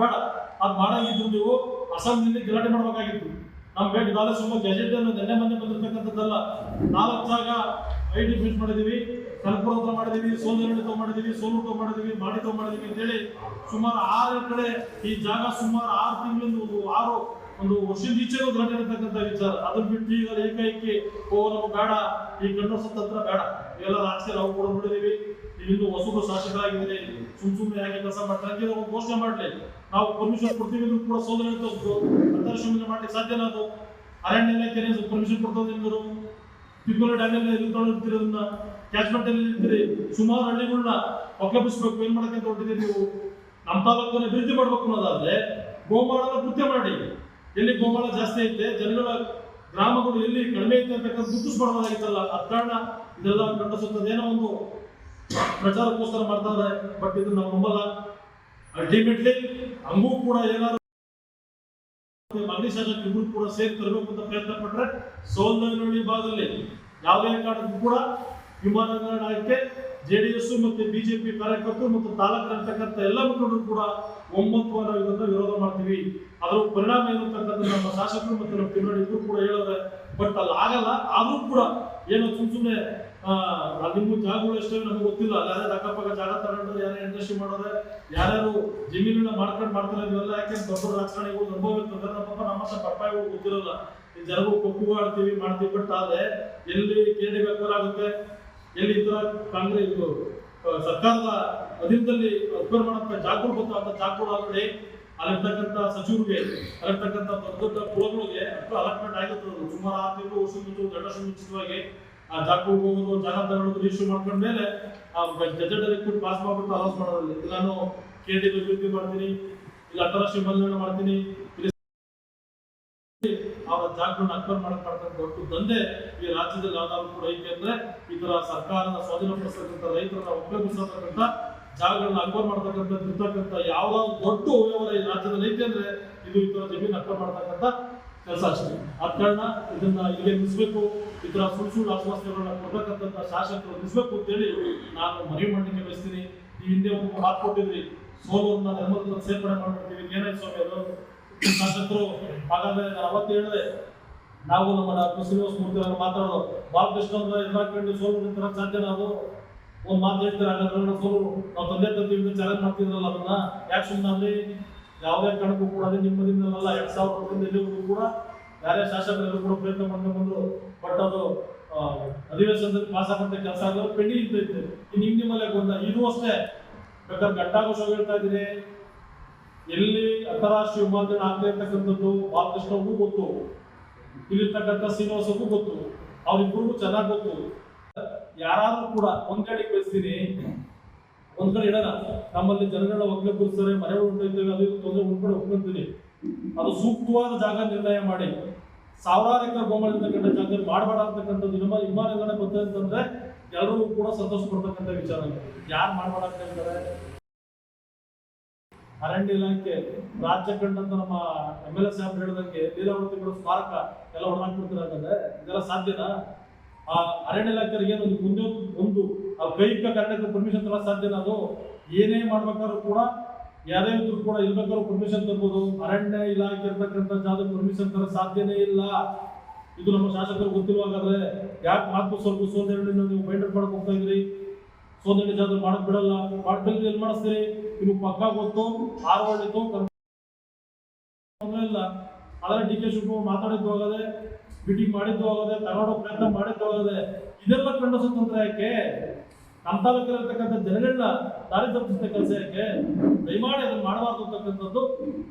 ಬೇಡ. ಅದ್ ಮಾಡಂಗಿದ್ರು ನೀವು ಅಸೆಂಬ್ಲಿಯಲ್ಲಿ ಗಲಾಟೆ ಮಾಡಬೇಕಾಗಿತ್ತು. ನಮ್ ಬೇಡ ಇದಾದ ಸುಮ್ಮ ಗೆಜೆಟ್ ಅನ್ನು ನೆನ್ನೆ ಮೊನ್ನೆ ಬಂದಿರತಕ್ಕಂಥದ್ದಲ್ಲ. ನಾಲ್ಕು ಜಾಗ ಐ ಡಿ ಫಿಟ್ ಮಾಡಿದೀವಿ ಕಲ್ಪುರ ಹತ್ರ ಮಾಡಿದೀವಿ ಸೋಲನಹಳ್ಳಿ ತಗೊಂಡ್ ಮಾಡಿದೀವಿ ಸೋಲು ತಗೊಂಡ್ ಮಾಡಿದೀವಿ ಮಾಡಿ ಮಾಡಿದೀವಿ ಅಂತೇಳಿ ಸುಮಾರು ಆರು ಕಡೆ ಈ ಜಾಗ ಸುಮಾರು ಆರು ತಿಂಗಳಿಂದ ಒಂದು ವರ್ಷದ ಈಚೆಗೂ ಇರ್ತಕ್ಕಂಥ ವಿಚಾರ. ಅದನ್ನ ಬಿಟ್ಟು ಈಗ ಏಕೈಕಿ ಓ, ನಮ್ಗೆ ಬೇಡ. ಈ ಗಂಡ ಸ್ವತಂತ್ರ ಬೇಡ. ಎಲ್ಲ ರಾಜಕೀಯ ನಾವು ಕೂಡ ನೋಡಿದೀವಿ. ಇಲ್ಲಿಂದು ಶಾಸಕ ಶಾಸಕರಾಗಿದ್ದೀರಿ. ಸುಮ್ ಸುಮ್ಮನೆ ಯಾಕೆ ಕೆಲಸ ಮಾಡ್ತಾರೆ ಅಂತ ಘೋಷಣೆ ಮಾಡ್ಲಿ. ನಾವು ಪರ್ಮಿಷನ್ ಕೊಡ್ತೀವಿ ಅಂದ್ರೂ ಕೂಡ ಸೋದರ ಅಂತಾರಾಷ್ಟ್ರೀಯ ಮಾಡ್ಲಿಕ್ಕೆ ಸಾಧ್ಯನಾ ಅದು? ಅರಣ್ಯ ಇಲಾಖೆ ಪರ್ಮಿಷನ್ ಕೊಡ್ತದೆ ಎಂದರು ತಿಪ್ಪಲ ಡ್ಯಾಮಲ್ಲಿ ಎಲ್ಲಿ ತೊಗೊಂಡಿರ್ತೀರಿ ಅದನ್ನ? ಕ್ಯಾಚ್ಮೆಂಟ್ ಅಲ್ಲಿ ಇರ್ತೀರಿ ಸುಮಾರು ಹಳ್ಳಿಗಳನ್ನ ಒಕ್ಕಬಿಸ್ಬೇಕು ಏನ್ ಮಾಡಕ್ಕೆ ಹೊರಟಿದ್ದೀರಿ ನೀವು? ನಮ್ಮ ತಾಲೂಕನ್ನ ಅಭಿವೃದ್ಧಿ ಮಾಡ್ಬೇಕು ಅನ್ನೋದಾದ್ರೆ ಗೋಮಾಳನ ಕೃತ್ಯ ಮಾಡಿ. ಎಲ್ಲಿ ಗೋಪಾಲ ಜಾಸ್ತಿ ಐತೆ, ಜನಗಳ ಗ್ರಾಮಗಳು ಎಲ್ಲಿ ಕಡಿಮೆ ಐತೆ ಅಂತಕ್ಕಂಥ ಗುರುತಿಸ್ಬಾರ್ದಾಗಿತ್ತಲ್ಲ ಅದ ಕಾರಣ ಇದೆಲ್ಲ ಏನೋ ಒಂದು ಪ್ರಚಾರಕ್ಕೋಸ್ಕರ ಮಾಡ್ತಾರೆ ಬಟ್ ಇದು ನಮ್ಮ ನಂಬಲ್ಲ. ಅಲ್ಟಿಮೇಟ್ಲಿ ಹಂಗೂ ಕೂಡ ಏನಾದ್ರು ಮಾಗಡಿ ಶಾಸಕ ಕೂಡ ಸೇರಿ ತರಬೇಕು ಅಂತ ಪ್ರಯತ್ನ ಪಟ್ಟರೆ ಸೋಲನಹಳ್ಳಿ ಭಾಗದಲ್ಲಿ ಯಾವುದೇ ಕಾರಣಕ್ಕೂ ಕೂಡ ವಿಮಾನ ನಿಲ್ದಾಣಕ್ಕೆ ಬಿ ಮತ್ತೆ ಬಿಜೆಪಿ ಕಾರ್ಯಕರ್ತರು ಮತ್ತು ತಾಲೂಕಿನಲ್ಲಿರ್ತಕ್ಕಂಥ ಎಲ್ಲ ಮುಖಂಡರು ಕೂಡ ಒಮ್ಮತವನ್ನು ಇದನ್ನು ವಿರೋಧ ಮಾಡ್ತೀವಿ. ಅದರ ಪರಿಣಾಮ ಏನಂತಕ್ಕಂಥ ಅಂತಕ್ಕಂಥ ನಮ್ಮ ಶಾಸಕರು ಮತ್ತು ನಮ್ಮ ಇಬ್ರು ಕೂಡ ಹೇಳೋರೆ, ಬಟ್ ಅಲ್ಲಿ ಆಗಲ್ಲ. ಆದರೂ ಕೂಡ ಏನೋ ಸುಮ್ ಸುಮ್ಮನೆ ನಿಮ್ಮ ಜಾಗಗಳು ಎಷ್ಟೇ ನಮ್ಗೆ ಗೊತ್ತಿಲ್ಲ. ಯಾರ್ಯಾರು ಅಕ್ಕಪಕ್ಕ ಜಾಗ ತಗೊಂಡ್ರೆ ಯಾರ್ಯಾರು ಇಂಡಸ್ಟ್ರಿ ಮಾಡೋರೆ, ಯಾರ್ಯಾರು ಜಮೀನನ್ನ ಮಾಡ್ಕೊಂಡು ಮಾಡ್ತಾರೆ ಇವೆಲ್ಲ ಯಾಕೆ ದೊಡ್ಡ ರಾಜಕಾರಣಿಗಳು ಅನುಭವ ಇರ್ತದೆ ನಮ್ಮ ಪಾಪ ನಮ್ಮ ಹತ್ರ ಪಪ್ಪಾಯಿಗಳು ಗೊತ್ತಿರಲ್ಲ. ಜನಗಳು ಕೊಪ್ಪು ಆಡ್ತೀವಿ, ಮಾಡ್ತೀವಿ. ಬಟ್ ಆದ್ರೆ ಎಲ್ಲಿ ಕೇಳಿ ಬೇಕಾಗುತ್ತೆ ಎಲ್ಲಿ ತರ ಕಾಂಗ್ರೆಸ್ ಸರ್ಕಾರದ ಅಧೀನದಲ್ಲಿ ಅಕ್ವೈರ್ ಮಾಡಂತ ಜಾಗೃತ ಬಂತು. ಅಂತ ಜಾಗಗಳು ಆಲ್ರೆಡಿ ಅಲ್ಲಿರ್ತಕ್ಕಂಥ ಸಚಿವರಿಗೆ, ಅಲ್ಲಿರ್ತಕ್ಕಂಥ ದೊಡ್ಡ ದೊಡ್ಡ ಕುಲಗಳಿಗೆ ಅಲಾಟ್ಮೆಂಟ್ ಆಗಿರ್ತದೆ ಸುಮಾರು ಆರು ತಿಂಗಳು ವರ್ಷ ಮುಂಚೆ ದಂಡ ಮುಂಚಿತವಾಗಿ ಆ ಜಾಗೃತ ಹೋಗೋದು ಜಾಗ ತಗೊಳ್ಳೋದು ರಿಜಿಸ್ಟರ್ ಮಾಡ್ಕೊಂಡ ಮೇಲೆ ಆ ಗೆಜೆಟ್ ರಿಕ್ರೂಟ್ ಪಾಸ್ ಮಾಡ್ಬಿಟ್ಟು ಅಲೌನ್ಸ್ ಮಾಡೋದಿಲ್ಲ ನಾನು ಕೆ ಡಿ ಮಾಡ್ತೀನಿ, ಇಲ್ಲ ಅಂತಾರಾಷ್ಟ್ರೀಯ ಮಾಡ್ತೀನಿ ಅವರ ಜಾಗಗಳನ್ನ ಅಕ್ಬರ್ ಮಾಡಕ್ ಮಾಡ್ತಕ್ಕಂಥ ದಂಧೆ ಈ ರಾಜ್ಯದಲ್ಲಿ ಯಾವ್ದಾದ್ರು ಕೂಡ ಐತೆ ಅಂದ್ರೆ ಈ ಸರ್ಕಾರದ ಸರ್ಕಾರದ ಸ್ವಾಧೀನಪಡಿಸ್ತಕ್ಕಂಥ ರೈತರನ್ನ ಉಪಯೋಗಿಸತಕ್ಕಂಥ ಜಾಗಗಳನ್ನ ಅಕ್ಬರ್ ಮಾಡ್ತಕ್ಕಂಥ ಇರ್ತಕ್ಕಂಥ ಯಾವ್ದಾದ್ರು ದೊಡ್ಡ ಉಪಯೋಗ ಈ ರಾಜ್ಯದಲ್ಲಿ ಐತೆ ಅಂದ್ರೆ ಇದು ಈ ತರ ಜಮೀನು ಅಕ್ವೈರ್ ಮಾಡ್ತಕ್ಕಂಥ ಕೆಲಸ ಅಷ್ಟೇ ಆದ ಕಾರಣ ಇದನ್ನ ಇಲ್ಲಿಗೆ ನಿಲ್ಲಿಸಬೇಕು. ಈ ತರ ಸುಳ್ಳು ಸುಳ್ಳು ಆಶ್ವಾಸನೆಗಳನ್ನ ಕೊಡ್ತಕ್ಕಂಥ ಶಾಸಕರು ನಿಲ್ಲಿಸಬೇಕು ಅಂತೇಳಿ ನಾನು ಮನವಿ ಮಾಡಲಿಕ್ಕೆ ಬಯಸ್ತೀನಿ. ಈ ಹಿಂದೆ ಒಂದು ಮಾತು ಕೊಟ್ಟಿದ್ರಿ, ಸೋಲೂರ್ನ ಧರ್ಮದ ಸೇರ್ಪಡೆ ಮಾಡ್ಬಿಡ್ತೀವಿ. ಏನಾಯ್ತು ಸ್ವಾಮಿ ಅದು ಶಾಸಕರು ಹಾಗಾದ್ರೆ ನಾನು ಹೇಳಿದೆ ನಾವು ನಮ್ಮ ಡಾಕ್ಟರ್ ಶ್ರೀನಿವಾಸ ಮೂರ್ತಿ ಅವರು ಮಾತಾಡೋದು. ಬಾಲಕೃಷ್ಣ ಕೃಷ್ಣ ಎದುರಾಕೊಂಡು ಸೋಲು ನಿಂತರ ಸಾಧ್ಯ ನಾವು? ಒಂದು ಮಾತು ಹೇಳ್ತಾರೆ? ಹಾಗಾದ್ರೆ ಸೋಲು ನಾವು ತಂದೆ ತಂದೆ ಚಾಲೆಂಜ್ ಮಾಡ್ತಿದ್ರಲ್ಲ ಅದನ್ನ? ಯಾಕೆ ಸುಮ್ಮನೆ ಯಾವುದೇ ಕಾರಣಕ್ಕೂ ಕೂಡ ಅದೇ ನಿಮ್ಮದಿಂದಲ್ಲ ಎರಡ್ ಸಾವಿರದ ಎಲ್ಲಿಗೂ ಕೂಡ ಯಾರೇ ಶಾಸಕರೆಲ್ಲರೂ ಕೂಡ ಪ್ರಯತ್ನ ಮಾಡ್ಕೊಂಡು ಬಂದರು. ಬಟ್ ಅದು ಅಧಿವೇಶನದಲ್ಲಿ ಪಾಸ್ ಆಗಂತ ಕೆಲಸ ಆಗೋದು ಪೆಂಡಿಂಗ್ ಇರ್ತೈತೆ ಇನ್ನು ಹಿಂದಿ ನಿಮ್ಮಲ್ಲೇ ಬಂದ? ಇದು ಅಷ್ಟೇ. ಬೇಕಾದ್ರೆ ಗಂಟಾಘೋಷ ಹೇಳ್ತಾ ಇದ್ದೀನಿ ಎಲ್ಲಿ ಅಂತಾರಾಷ್ಟ್ರೀಯ ವಿಮಾನ ಆಗ್ತಾ ಇರ್ತಕ್ಕಂಥದ್ದು ಗೊತ್ತು. ಇಲ್ಲಿರ್ತಕ್ಕಂಥ ಶ್ರೀನಿವಾಸಕ್ಕೂ ಗೊತ್ತು. ಅವ್ರಿಬ್ಬರಿಗೂ ಚೆನ್ನಾಗಿ ಗೊತ್ತು. ಯಾರಾದ್ರೂ ಕೂಡ ಒಂದ್ ಕಡೆಗೆ ಬೆಳೆಸ್ತೀನಿ ಒಂದ್ ಕಡೆ ಇಡೋಣ ನಮ್ಮಲ್ಲಿ ಜನಗಳ ಒಗ್ಗೂಡಿಸ್ತಾರೆ ಮನೆಗಳು ಉಂಟೈತೇವೆ ಅದು ಇದು ತೊಂದರೆ ಒಂದ್ ಕಡೆ ಒಪ್ಕೊಂತೀನಿ. ಅದು ಸೂಕ್ತವಾದ ಜಾಗ ನಿರ್ಣಯ ಮಾಡಿ. ಸಾವಿರಾರು ಎಕರೆ ಗೋಮಾಳ ಇರ್ತಕ್ಕಂಥ ಮಾಡಬೇಡ ಅಂತಕ್ಕಂಥದ್ದು ನಿಮ್ಮ ವಿಮಾನ ಗೊತ್ತಂತಂದ್ರೆ ಎಲ್ಲರೂ ಕೂಡ ಸಂತೋಷ ಪಡ್ತಕ್ಕಂಥ ವಿಚಾರ ಯಾರು ಮಾಡಬೇಡ ಅಂತ ಹೇಳ್ತಾರೆ? ಅರಣ್ಯ ಇಲಾಖೆ, ರಾಜ್ಯ ಕಂಡಂತ ನಮ್ಮ ಎಂ ಎಲ್ ಎ ಸಾಹೇಬ್ ಹೇಳಿದಂಗೆ ಲೀಲಾವತಿಗಳು ಸ್ಮಾರಕ ಎಲ್ಲ ಹೊಡೆದಾಕ್ಬಿಡ್ತಿರಾಗಂದ್ರೆ ಇದೆಲ್ಲ ಸಾಧ್ಯನಾ? ಆ ಅರಣ್ಯ ಇಲಾಖೆಗೆ ಏನು ಮುಂದೆ ಒಂದು ಆ ಕೈಕ ಕನ್ನಡಕ್ಕೆ ಪರ್ಮಿಷನ್ ತರ ಸಾಧ್ಯನಾ ಅದು? ಏನೇ ಮಾಡ್ಬೇಕಾದ್ರೂ ಕೂಡ ಯಾರೇ ಇದ್ರು ಕೂಡ ಇರ್ಬೇಕಾದ್ರೂ ಪರ್ಮಿಷನ್ ತರ್ಬೋದು. ಅರಣ್ಯ ಇಲಾಖೆ ಇರ್ತಕ್ಕಂಥ ಜಾಗ ಪರ್ಮಿಷನ್ ತರ ಸಾಧ್ಯನೇ ಇಲ್ಲ. ಇದು ನಮ್ಮ ಶಾಸಕರು ಗೊತ್ತಿರುವಾಗಾದ್ರೆ ಯಾಕೆ ಮಾತು ಸ್ವಲ್ಪ ಸೋದರ ನೀವು ಬೈಂಡರ್ ಮಾಡಕ್ ಹೋಗ್ತಾ ಇದ್ರಿ? ಸೋದರಿ ಜಾತ್ರೆ ಮಾಡಕ್ ಬಿಡಲ್ಲ ಮಾಡ್ಬೇಕು ಎಲ್ಲಿ ಮಾಡಿಸ್ತೀರಿ? ನಿಮಗೆ ಪಕ್ಕ ಗೊತ್ತು ಆರು ಒಳ್ಳಿತ್ತು ಇಲ್ಲ. ಆದರೆ ಡಿ ಕೆ ಶಿವಕುಮಾರ್ ಮಾತಾಡಿದ್ದು ಹೋಗದೆ ಮೀಟಿಂಗ್ ಮಾಡಿದ್ದು ಹೋಗದೆ ತಗೊಳ್ಳೋ ಪ್ರಯತ್ನ ಮಾಡಿದ್ದು ಹೋಗದೆ, ಇದೆಲ್ಲ ಕಂಡ ಸ್ವತಂತ್ರ ಯಾಕೆ? ನಮ್ಮ ತಾಲೂಕಲ್ಲಿರ್ತಕ್ಕಂಥ ಜನಗಳನ್ನ ದಾರಿ ತಪ್ಪಿಸಿದ ಕೆಲಸ ಯಾಕೆ? ದಯಮಾಡಿ ಅದನ್ನು ಮಾಡಬಾರ್ದು ಅಂತಕ್ಕಂಥದ್ದು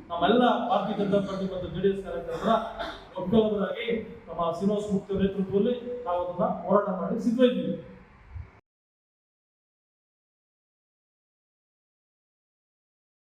ನಮ್ಮೆಲ್ಲ ಭಾರತೀಯ ಜನತಾ ಪಾರ್ಟಿ ಮತ್ತು ಜೆ ಡಿ ಎಸ್ ಕಾರ್ಯಕರ್ತರ ಒಕ್ಕಲರಾಗಿ ನಮ್ಮ ಶ್ರೀನಿವಾಸ ಮುಖ್ಯ ನೇತೃತ್ವದಲ್ಲಿ ನಾವು ಅದನ್ನ ಹೋರಾಟ ಮಾಡಿ ಸಿದ್ಧ ಇದ್ದೀವಿ.